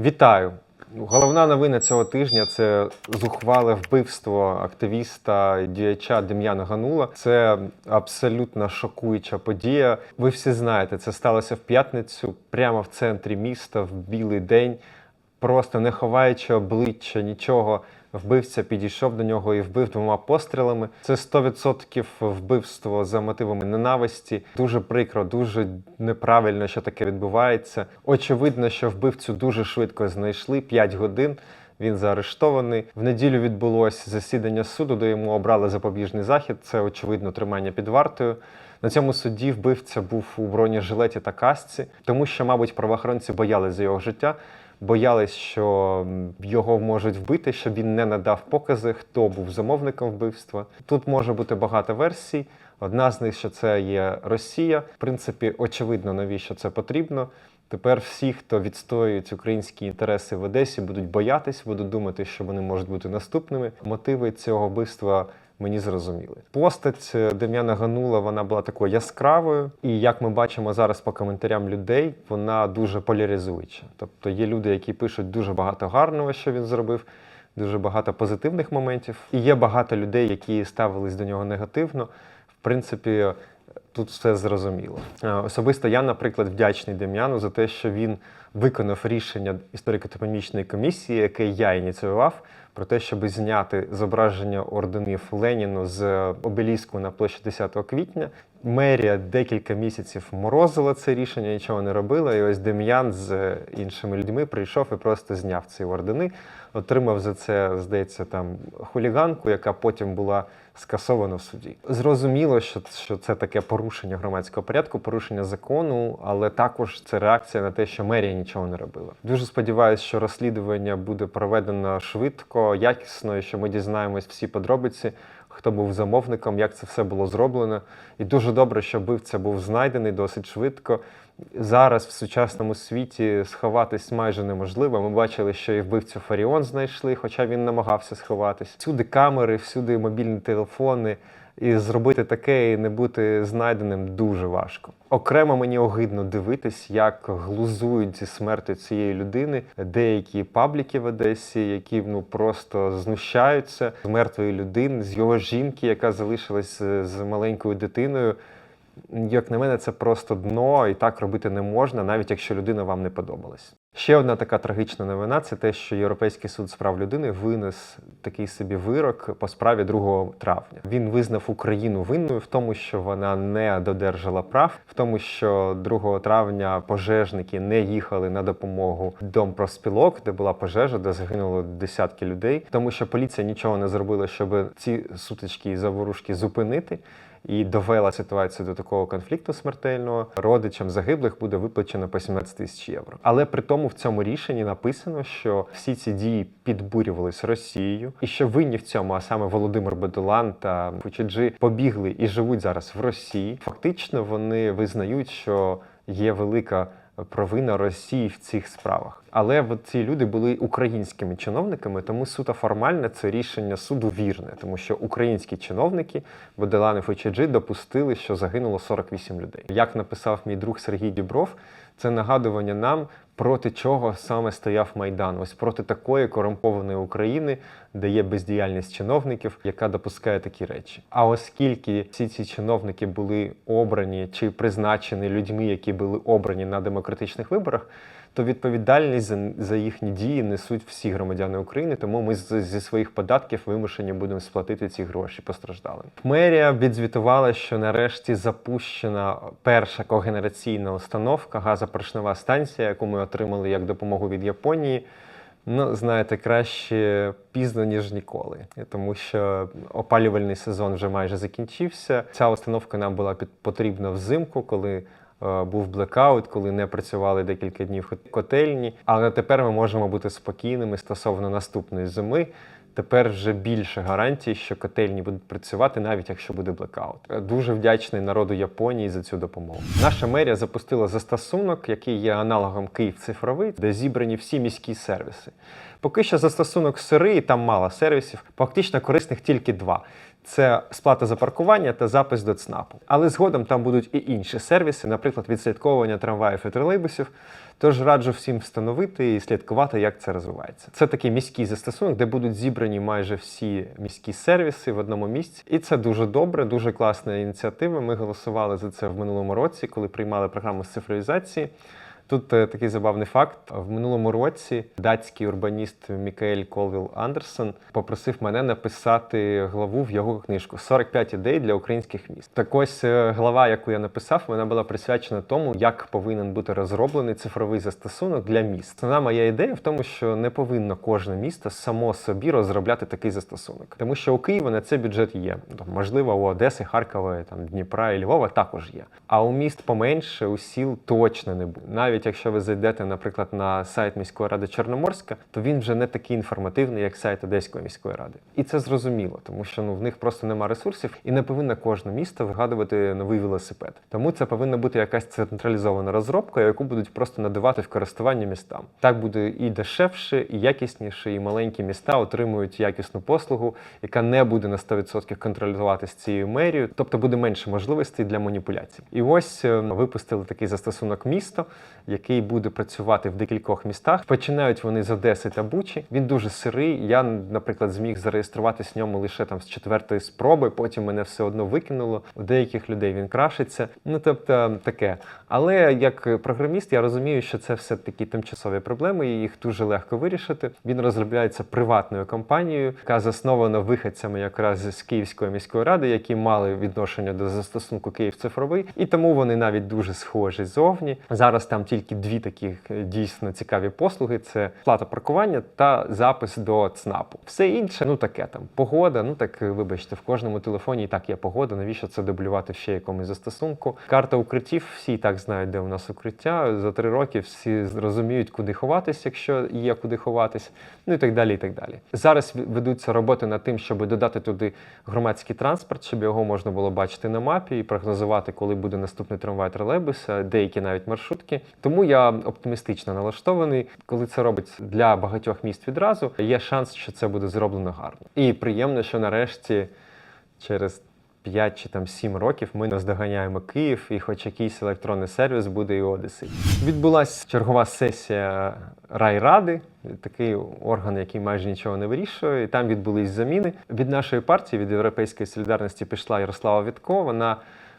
Вітаю! Головна новина цього тижня це зухвале вбивство активіста діяча Дем'яна Ганула. Це абсолютно шокуюча подія. Ви всі знаєте, це сталося в п'ятницю, прямо в центрі міста, в білий день, просто не ховаючи обличчя, нічого. Вбивця підійшов до нього і вбив двома пострілами. Це 100% вбивство за мотивами ненависті. Дуже прикро, дуже неправильно, що таке відбувається. Очевидно, що вбивцю дуже швидко знайшли 5 годин. Він заарештований. В неділю відбулося засідання суду, де йому обрали запобіжний захід. Це очевидно тримання під вартою. На цьому суді вбивця був у бронежилеті та касці, тому що, мабуть, правоохоронці боялись за його життя. Боялись, що його можуть вбити, щоб він не надав покази, хто був замовником вбивства. Тут може бути багато версій. Одна з них, що це є Росія. В принципі, очевидно, навіщо це потрібно. Тепер всі, хто відстоюють українські інтереси в Одесі, будуть боятись, будуть думати, що вони можуть бути наступними. Мотиви цього вбивства мені зрозуміли. Постать е, Дем'яна Ганула вона була такою яскравою, і як ми бачимо зараз по коментарям людей, вона дуже поляризуюча. Тобто є люди, які пишуть дуже багато гарного, що він зробив. Дуже багато позитивних моментів, і є багато людей, які ставились до нього негативно. В принципі, тут все зрозуміло. Е, Особисто я, наприклад, вдячний Дем'яну за те, що він виконав рішення історико-топонімічної комісії, яке я ініціював, про те, щоб зняти зображення орденів Леніну з обеліску на площі 10 квітня. Мерія декілька місяців морозила це рішення, нічого не робила. І ось Дем'ян з іншими людьми прийшов і просто зняв ці ордени. Отримав за це, здається, там хуліганку, яка потім була скасована в суді. Зрозуміло, що, що це таке порушення громадського порядку, порушення закону, але також це реакція на те, що мерія нічого не робила. Дуже сподіваюся, що розслідування буде проведено швидко, якісно, і що ми дізнаємось всі подробиці, хто був замовником, як це все було зроблено. І дуже добре, що вбивця був знайдений досить швидко. Зараз в сучасному світі сховатись майже неможливо. Ми бачили, що і вбивцю Фаріон знайшли, хоча він намагався сховатись. Всюди камери, всюди мобільні телефони. І зробити таке і не бути знайденим дуже важко. Окремо мені огидно дивитись, як глузують зі смерті цієї людини деякі пабліки в Одесі, які ну просто знущаються з мертвої людини, з його жінки, яка залишилась з маленькою дитиною. Як на мене, це просто дно, і так робити не можна, навіть якщо людина вам не подобалась. Ще одна така трагічна новина це те, що Європейський суд з прав людини винес такий собі вирок по справі 2 травня. Він визнав Україну винною в тому, що вона не додержала прав, в тому, що 2 травня пожежники не їхали на допомогу дом профспілок, де була пожежа, де загинуло десятки людей, тому що поліція нічого не зробила, щоб ці сутички і заворушки зупинити і довела ситуацію до такого конфлікту смертельного, родичам загиблих буде виплачено по 17 тисяч євро. Але при тому в цьому рішенні написано, що всі ці дії підбурювались Росією, і що винні в цьому, а саме Володимир Бедолан та Фучиджи, побігли і живуть зараз в Росії. Фактично вони визнають, що є велика провина Росії в цих справах. Але от ці люди були українськими чиновниками, тому суто формально це рішення суду вірне, тому що українські чиновники Боделан і допустили, що загинуло 48 людей. Як написав мій друг Сергій Дібров, це нагадування нам. Проти чого саме стояв Майдан? Ось проти такої корумпованої України, де є бездіяльність чиновників, яка допускає такі речі. А оскільки всі ці чиновники були обрані чи призначені людьми, які були обрані на демократичних виборах, то відповідальність за, їхні дії несуть всі громадяни України. Тому ми з- зі своїх податків вимушені будемо сплатити ці гроші постраждалим. Мерія відзвітувала, що нарешті запущена перша когенераційна установка, газопоршнева станція, яку ми отримали як допомогу від Японії. Ну, знаєте, краще пізно, ніж ніколи, тому що опалювальний сезон вже майже закінчився. Ця установка нам була під потрібна взимку, коли був блекаут, коли не працювали декілька днів котельні. Але тепер ми можемо бути спокійними стосовно наступної зими. Тепер вже більше гарантій, що котельні будуть працювати, навіть якщо буде блекаут. Е, Дуже вдячний народу Японії за цю допомогу. Наша мерія запустила застосунок, який є аналогом Київ цифровий, де зібрані всі міські сервіси. Поки що застосунок сирий, там мало сервісів, фактично корисних тільки два. Це сплата за паркування та запис до ЦНАПу. Але згодом там будуть і інші сервіси, наприклад, відслідковування трамваїв і тролейбусів. Тож раджу всім встановити і слідкувати, як це розвивається. Це такий міський застосунок, де будуть зібрані майже всі міські сервіси в одному місці. І це дуже добре, дуже класна ініціатива. Ми голосували за це в минулому році, коли приймали програму з цифровізації. Тут е, такий забавний факт. В минулому році датський урбаніст Мікаель Колвіл Андерсон попросив мене написати главу в його книжку 45 ідей для українських міст. Так ось е, глава, яку я написав, вона була присвячена тому, як повинен бути розроблений цифровий застосунок для міст. Основна моя ідея в тому, що не повинно кожне місто само собі розробляти такий застосунок, тому що у Києва на це бюджет є. Тобто, Можливо, у Одеси, Харкова, там Дніпра і Львова також є. А у міст поменше, у сіл точно не буде. Навіть якщо ви зайдете, наприклад, на сайт міської ради Чорноморська, то він вже не такий інформативний, як сайт Одеської міської ради. І це зрозуміло, тому що ну в них просто нема ресурсів, і не повинно кожне місто вигадувати новий велосипед. Тому це повинна бути якась централізована розробка, яку будуть просто надавати в користування містам. Так буде і дешевше, і якісніше, і маленькі міста отримують якісну послугу, яка не буде на 100% контролюватися цією мерією, тобто буде менше можливостей для маніпуляцій. І ось е, випустили такий застосунок місто, який буде працювати в декількох містах. Починають вони з Одеси та Бучі. Він дуже сирий. Я, наприклад, зміг зареєструватися в ньому лише там з четвертої спроби. Потім мене все одно викинуло. У деяких людей він крашиться. Ну тобто таке. Але як програміст, я розумію, що це все такі тимчасові проблеми, і їх дуже легко вирішити. Він розробляється приватною компанією, яка заснована виходцями якраз з Київської міської ради, які мали відношення до застосунку Київ цифровий, і тому вони навіть дуже схожі зовні. Зараз там тільки дві таких е, дійсно цікаві послуги: це плата паркування та запис до ЦНАПу. Все інше, ну таке там погода. Ну так е, вибачте, в кожному телефоні і так є погода. Навіщо це дублювати ще якомусь застосунку? Карта укриттів, всі і так знають, де у нас укриття. За три роки всі розуміють, куди ховатись, якщо є куди ховатись, ну і так далі. І так далі. Зараз ведуться роботи над тим, щоб додати туди громадський транспорт, щоб його можна було бачити на мапі і прогнозувати, коли буде наступний трамвай тролейбус, а деякі навіть маршрутки. Тому я оптимістично налаштований. Коли це робить для багатьох міст відразу, є шанс, що це буде зроблено гарно. І приємно, що нарешті через 5 чи там 7 років ми наздоганяємо Київ, і хоч якийсь електронний сервіс буде і Одеси. Відбулася чергова сесія райради, такий орган, який майже нічого не вирішує. І там відбулись заміни. Від нашої партії, від Європейської солідарності, пішла Ярослава Вітко. Вона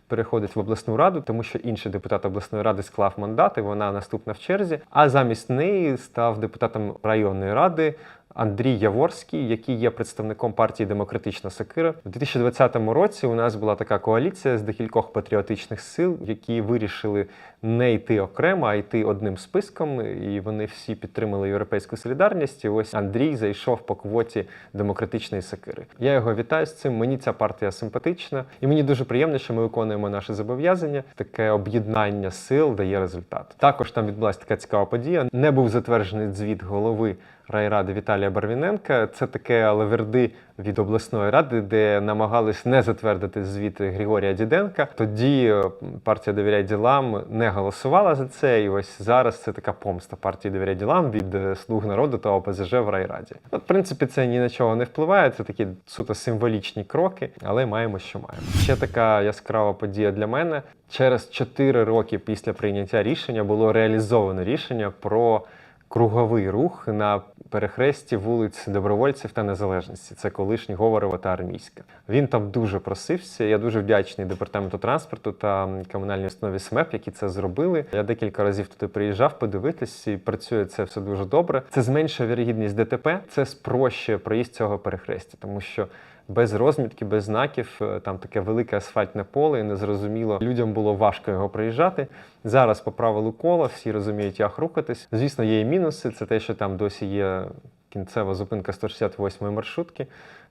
переходить в обласну раду, тому що інший депутат обласної ради склав мандат, і вона наступна в черзі. А замість неї став депутатом районної ради. Андрій Яворський, який є представником партії Демократична Сокира, у 2020 році у нас була така коаліція з декількох патріотичних сил, які вирішили не йти окремо, а йти одним списком. І вони всі підтримали європейську солідарність. І ось Андрій зайшов по квоті демократичної сокири. Я його вітаю з цим. Мені ця партія симпатична, і мені дуже приємно, що ми виконуємо наші зобов'язання. Таке об'єднання сил дає результат. Також там відбулася така цікава подія. Не був затверджений звіт голови райради Віталія Барвіненка. Це таке лаверди від обласної ради, де намагались не затвердити звіт Григорія Діденка. Тоді е, партія довіряє ділам не голосувала за це. І ось зараз це така помста партії довіряє ділам від е, слуг народу та ОПЗЖ в райраді. Ну, в принципі, це ні на чого не впливає. Це такі суто символічні кроки, але маємо, що маємо. Ще така яскрава подія для мене. Через 4 роки після прийняття рішення було реалізовано рішення про круговий рух на перехресті вулиць Добровольців та Незалежності. Це колишні Говорова та Армійська. Він там дуже просився. Я дуже вдячний департаменту транспорту та комунальній установі СМЕП, які це зробили. Я декілька разів туди приїжджав подивитись, і працює це все дуже добре. Це зменшує вірогідність ДТП, це спрощує проїзд цього перехрестя, тому що. Без розмітки, без знаків, е, там таке велике асфальтне поле, і незрозуміло. Людям було важко його проїжджати. Зараз по правилу кола всі розуміють, як рухатись. Звісно, є і мінуси. Це те, що там досі є кінцева зупинка 168-ї маршрутки.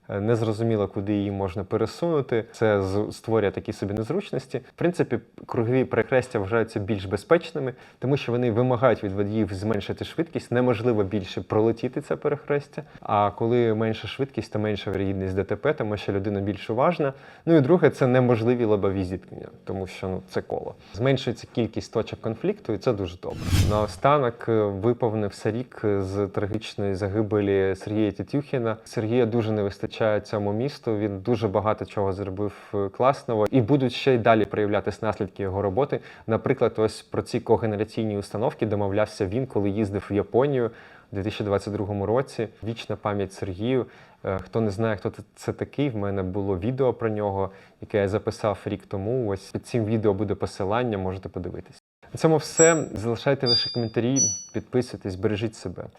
Е, Незрозуміло, куди її можна пересунути. Це створює такі собі незручності. В принципі, кругові перехрестя вважаються більш безпечними, тому що вони вимагають від водіїв зменшити швидкість. Неможливо більше пролетіти це перехрестя. А коли менша швидкість, то менша вірогідність ДТП, тому що людина більш уважна. Ну і друге, це неможливі лобові зіткнення, тому що ну це коло. Зменшується кількість точок конфлікту, і це дуже добре. Наостанок е, виповнився рік з трагічної загибелі Сергія Тетюхіна. Сергія дуже не вистачає цьому місту. Він дуже багато чого зробив е, класного і будуть ще й далі проявлятися наслідки його роботи. Наприклад, ось про ці когенераційні установки домовлявся він, коли їздив в Японію у 2022 році. Вічна пам'ять Сергію. Е, Хто не знає, хто це такий, в мене було відео про нього, яке я записав рік тому. Ось під цим відео буде посилання, можете подивитись. На цьому все. Залишайте ваші коментарі, підписуйтесь, бережіть себе.